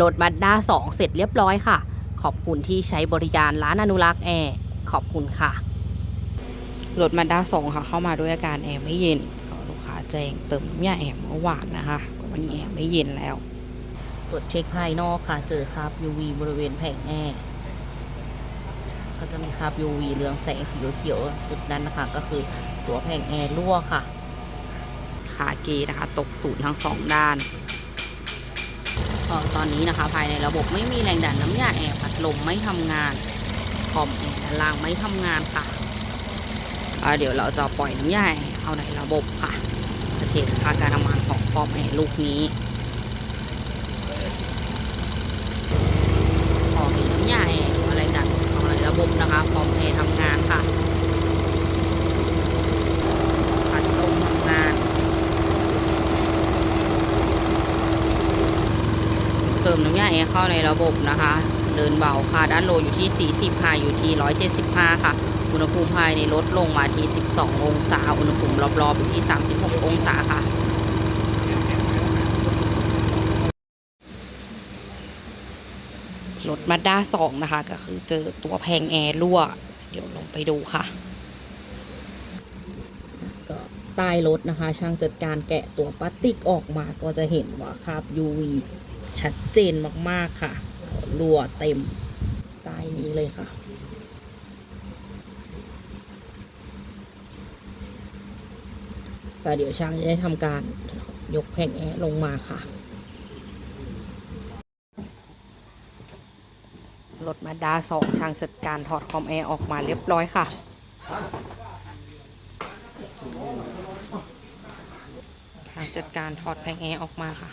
รถมาด้า2 เสร็จเรียบร้อยค่ะ ขอบคุณที่ใช้บริการร้านอนุรักษ์แอร์ขอบคุณค่ะรถมาด้า2ค่ะ เข้ามาด้วยอาการแอร์ไม่เย็นลูกค้าแจ้งเติมน้ำยาแอร์เมื่อวานนะคะวันนี้แอร์ไม่เย็นแล้วตรวจเช็คภายนอกค่ะ เจอคราบ UV บริเวณแผงแอร์ก็จะมีคราบ UV เรืองแสงสีเขียวๆจุดนั้นนะคะ ก็คือตัวแผงแอร์รั่วค่ะขาเกนะคะ ตกศูนย์ทั้งสองด้านก็ ตอนนี้นะคะภายในระบบไม่มีแรงดันน้ำยาแอร์พัดลมไม่ทำงานคอมแอร์ด้านล่างไม่ทำงานค่ะเดี๋ยวเราจะปล่อยน้ำยาแอร์เอาในระบบค่ะจะเทสค่าการทำงานของคอมแอร์ลูกนี้พอมีน้ำยาแอร์อะไรดันเอาในระบบนะคะคอมแอร์ทำงานค่ะพัดลมทำงาน เติมน้ำยาแอร์เข้าในระบบนะคะ เดินเบาค่ะ ด้านโลอยู่ที่ 40 ค่ะ อยู่ที่ 175 ค่ะ อุณหภูมิภายในลดลงมาที่ 12 องศา อุณหภูมิรอบๆอยู่ที่ 36 องศาค่ะรถมาด้า2นะคะ ก็คือเจอตัวแพงแอร์รั่ว เดี๋ยวลงไปดูค่ะ ก็ใต้รถนะคะ ช่างจัดการแกะตัวพลาสติกออกมาก็จะเห็นว่าคราบ UV ชัดเจนมากๆค่ะรั่วเต็มใต้นี้เลยค่ะ แต่เดี๋ยวช่างจะได้ทำการยกแผงแอร์ลงมาค่ะ รถมาดาสองช่างจัดการถอดคอมแอร์ออกมาเรียบร้อยค่ะทางจัดการถอดแผงแอร์ออกมาค่ะ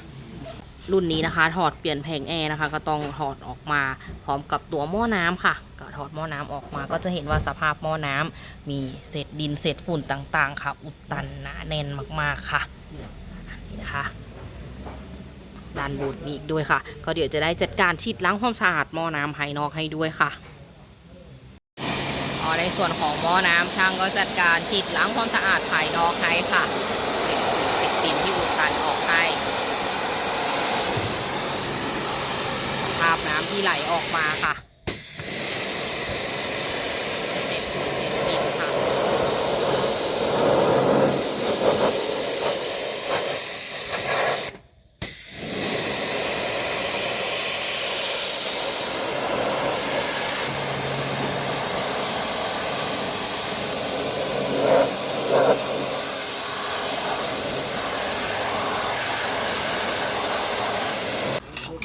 รุ่นนี้นะคะ ถอดเปลี่ยนแผงแอร์นะคะ ก็ต้องถอดออกมา พร้อมกับตัวหม้อน้ำค่ะ ก็ถอดหม้อน้ำออกมา ก็จะเห็นว่าสภาพหม้อน้ำมีเศษดินเศษฝุ่นต่างๆ ค่ะ อุดตันหนาแน่นมากๆค่ะนี่นะคะด้านบนนี้อีกด้วยค่ะ ก็เดี๋ยวจะได้จัดการฉีดล้างความสะอาดหม้อน้ำภายนอกให้ด้วยค่ะในส่วนของหม้อน้ำช่างก็จัดการฉีดล้างความสะอาดภายนอกให้ค่ะเศษดินที่อุดตันออกให้ ภาพน้ำที่ไหลออกมาค่ะเจ็ดฝุ่นเจ็ดดินค่ะ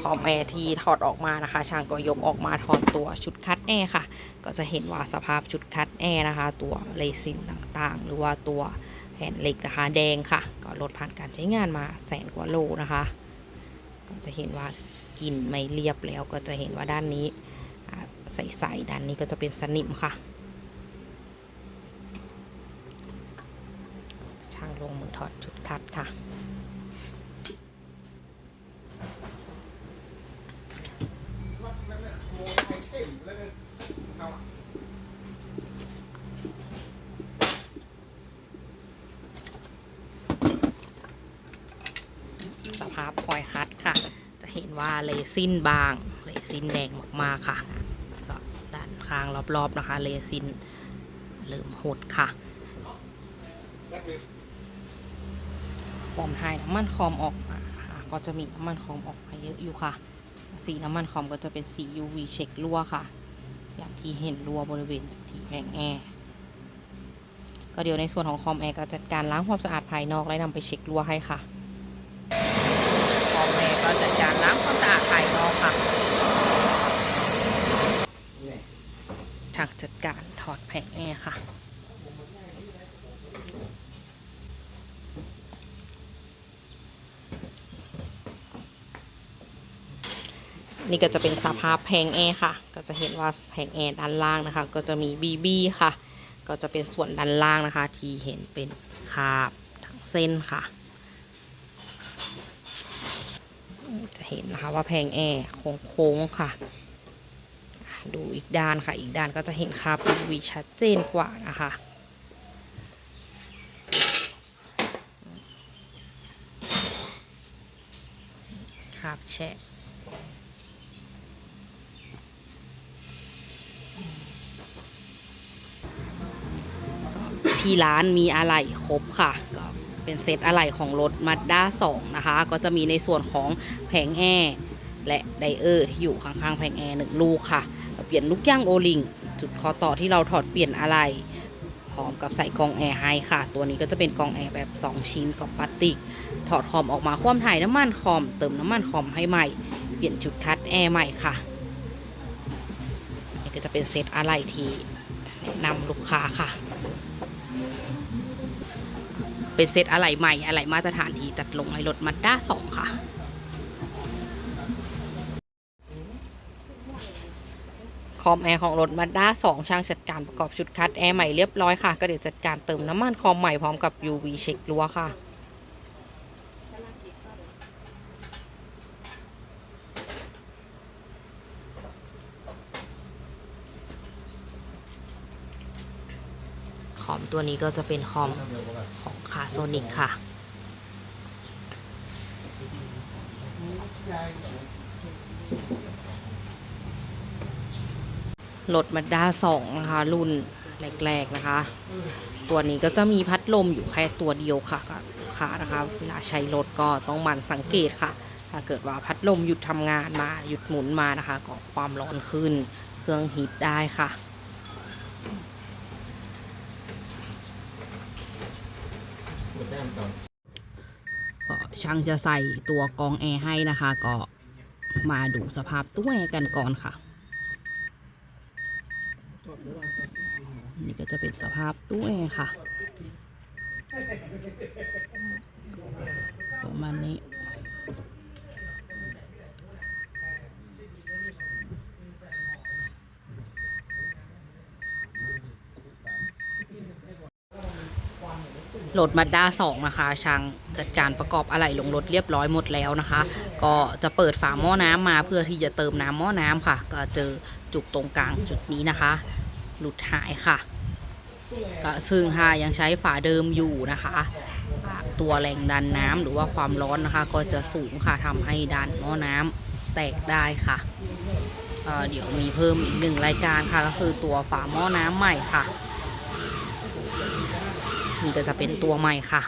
คอม แอร์ที่ถอดออกมานะคะ ช่างก็ยกออกมาถอดตัวชุดคัดแอร์ค่ะ ก็จะเห็นว่าสภาพชุดคัดแอร์นะคะ ตัวเรซินต่างๆ หรือว่าตัวแผ่นเหล็กนะคะ แดงค่ะ ก็ลดผ่านการใช้งานมาแสนกว่าโลนะคะ ก็จะเห็นว่ากินไม่เรียบแล้วก็จะเห็นว่าด้านนี้ใสๆด้านนี้ก็จะเป็นสนิมค่ะช่างลงมือถอดชุดคัดค่ะ คอยคัดค่ะ จะเห็นว่าเลซินบางเลซินแดงมากๆค่ะก็ด้านข้างรอบๆนะคะ เลซินเริ่มหดค่ะปอมไทยน้ำมันคอมออกมาค่ะก็จะมีน้ำมันคอมออกมาเยอะอยู่ค่ะ สีน้ำมันคอมก็จะเป็นสี UV เช็ครั่วค่ะ อย่างที่เห็นรั่วบริเวณที่แผงแอร์ก็เดี๋ยวในส่วนของคอมแอร์ก็จัดการล้างความสะอาดภายนอกและนำไปเช็ครั่วให้ค่ะ คอมแอร์ก็จัดการล้างความสะอาดภายนอกค่ะทางจัดการถอดแผงแอร์ค่ะนี่ก็จะเป็นสภาพแผงแอร์ค่ะ ก็จะเห็นว่าแผงแอร์ด้านล่างนะคะ ก็จะมีบีบีค่ะ ก็จะเป็นส่วนด้านล่างนะคะ ที่เห็นเป็นคราบทั้งเส้นค่ะะเห็นนะคะว่าแพงแอร์โค้งๆค่ะ ดูอีกด้านค่ะ อีกด้านก็จะเห็นค่า PV ชัดเจนกว่านะคะครับแชะที่ร้านมีอะไรครบค่ะ เป็นเซตอะไหล่ของรถมาด้า2นะคะ ก็จะมีในส่วนของแผงแอร์และไดเออร์ที่อยู่ข้างๆแผงแอร์หนึ่งลูกค่ะเปลี่ยนลูกย่างโอลิงจุดคอต่อที่เราถอดเปลี่ยนอะไหล่พร้อมกับใส่กองแอร์ให้ค่ะ ตัวนี้ก็จะเป็นกองแอร์แบบ 2 ชิ้นกับพลาสติก ถอดคอมออกมาคว่ำถ่ายน้ำมันคอม เติมน้ำมันคอมให้ใหม่ เปลี่ยนจุดคัดแอร์ใหม่ค่ะ นี่ก็จะเป็นเซตอะไหล่ที่แนะนำลูกค้าค่ะ เป็นเซตอะไหล่ใหม่อะไหล่มาตรฐานที่จัดลงในรถมาด้าสองค่ะ คอมแอร์ของรถมาด้าสองช่างจัดการประกอบชุดคัดแอร์ใหม่เรียบร้อยค่ะ ก็เดี๋ยวจัดการเติมน้ำมันคอมใหม่พร้อมกับ UV เช็ครั้วค่ะ ตัวนี้ก็จะเป็นคอมของคาโซนิกค่ะ รถมาด้าสองนะคะ รุ่นแรกๆนะคะ ตัวนี้ก็จะมีพัดลมอยู่แค่ตัวเดียวค่ะก็ลูกค้านะคะ เวลาใช้รถก็ต้องหมันสังเกตค่ะ ถ้าเกิดว่าพัดลมหยุดทำงานมาหยุดหมุนมานะคะ ก็ความร้อนขึ้น เครื่องฮีทได้ค่ะ ก็ช่างจะใส่ตัวกองแอร์ให้นะคะ ก็มาดูสภาพตู้แอร์กันก่อนค่ะ นี่ก็จะเป็นสภาพตู้แอร์ค่ะประมาณนี้ รถมาด้าสองนะคะช่างจัดการประกอบอะไหล่ลงรถเรียบร้อยหมดแล้วนะคะ ก็จะเปิดฝาหม้อน้ำมาเพื่อที่จะเติมน้ำหม้อน้ำค่ะ ก็เจอจุกตรงกลางจุดนี้นะคะ หลุดหายค่ะ ก็ซึ่งถ้ายังใช้ฝาเดิมอยู่นะคะ ตัวแรงดันน้ำหรือว่าความร้อนนะคะ ก็จะสูงค่ะทำให้ดันหม้อน้ำแตกได้ค่ะเเดี๋ยวมีเพิ่มอีกหนึ่งรายการค่ะก็คือตัวฝาหม้อน้ำใหม่ค่ะ นี่ก็จะเป็นตัวใหม่ค่ะ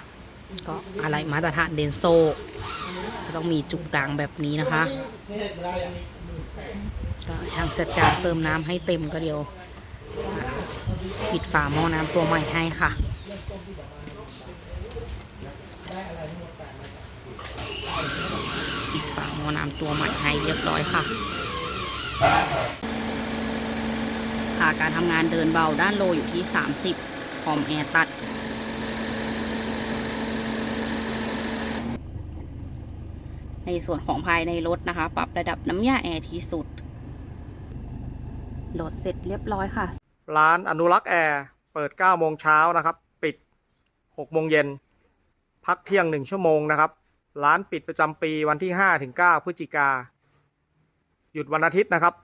ก็อะไรมาตรฐานเดนโซก็ต้องมีจุกกลางแบบนี้นะคะ ก็ช่างจัดการเติมน้ำให้เต็มก็เดียว ปิดฝาหม้อน้ำตัวใหม่ให้ค่ะปิดฝาหม้อน้ำตัวใหม่ให้เรียบร้อยค่ะค่ะการทำงานเดินเบาด้านโลอยู่ที่ 30 คอมแอร์ตัด ในส่วนของภายในรถนะคะ ปรับระดับน้ำยาแอร์ที่สุด โหลดเสร็จเรียบร้อยค่ะ ร้านอนุรักษ์แอร์เปิด 9 โมงเช้านะครับ ปิด 6 โมงเย็น พักเที่ยง 1 ชั่วโมงนะครับ ร้านปิดประจำปีวันที่ 5 ถึง 9 พฤศจิกา หยุดวันอาทิตย์นะครับ